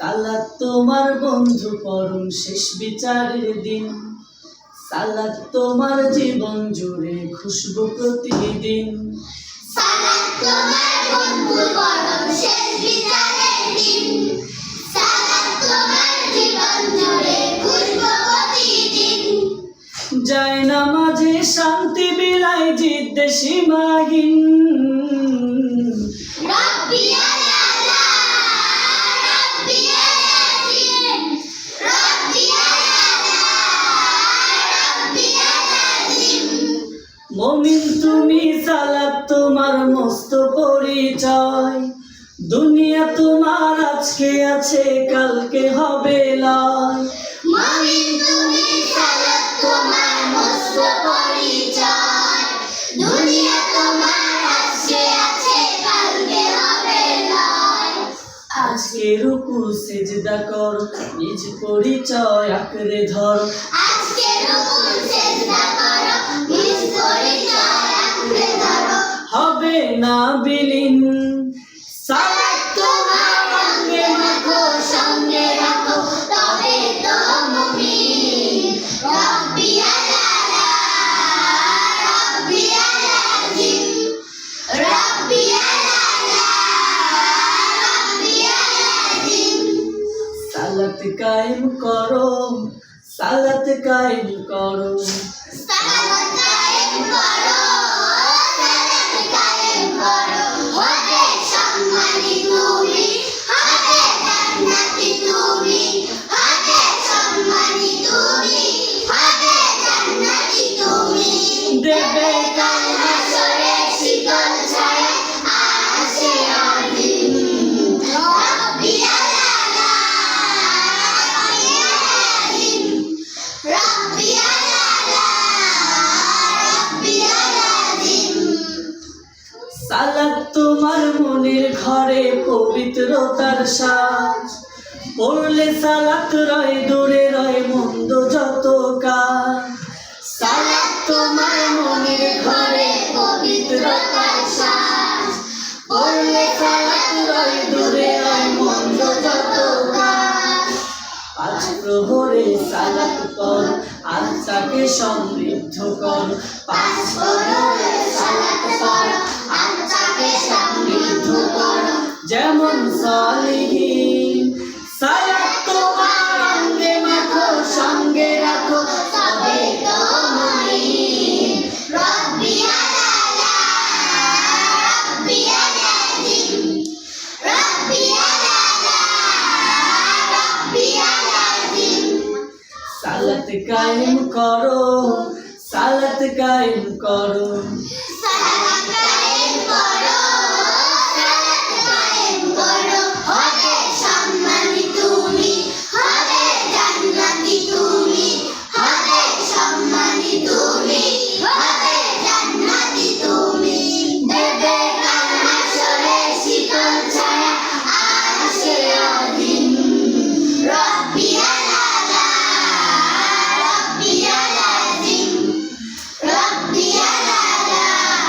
সালাত তোমার বন্ধু পরম শেষ বিচারের দিন। সালাত তোমার জীবন জুড়ে খুশবু প্রতিদিন। সালাত তোমার বন্ধু পরম শেষ বিচারের দিন। সালাত তোমার জীবন জুড়ে খুশবু প্রতিদিন। যায় না মাঝে শান্তি বিলাই জিদ্দে সীমাহীন। মমিন তুমি সালাত তোমার মস্ত পরিচয়। দুনিয়া তোমার আজকে আছে কালকে হবে লয়। মমিন তুমি সালাত তোমার মস্ত পরিচয়। দুনিয়া তোমার আজকে আছে কালকে হবে লয়। আজকে রুকু সেজদা কর নিজ পরিচয় আঁকড়ে ধর। আজকে রুকুন সেজদা করো হবে না বিলীন সালাত তোমার সালাত কায়েম করো সালাত কায়েম করো। সালাত তোমার মনের ঘরে পবিত্রতার সাজ। পড়লে সালাত রয়, দূরে রয় মন্দ যত কাজ। সালাত তোমার মনের ঘরে পবিত্রতার শ্বাস পড়লে সালাত রয়, দূরে রয় মন্দ যত কাজ। আজ প্রহরে সালাত পর আত্মাকে সমৃদ্ধ কর। পাঁচ কায়েম করো সালাত কায়েম করো।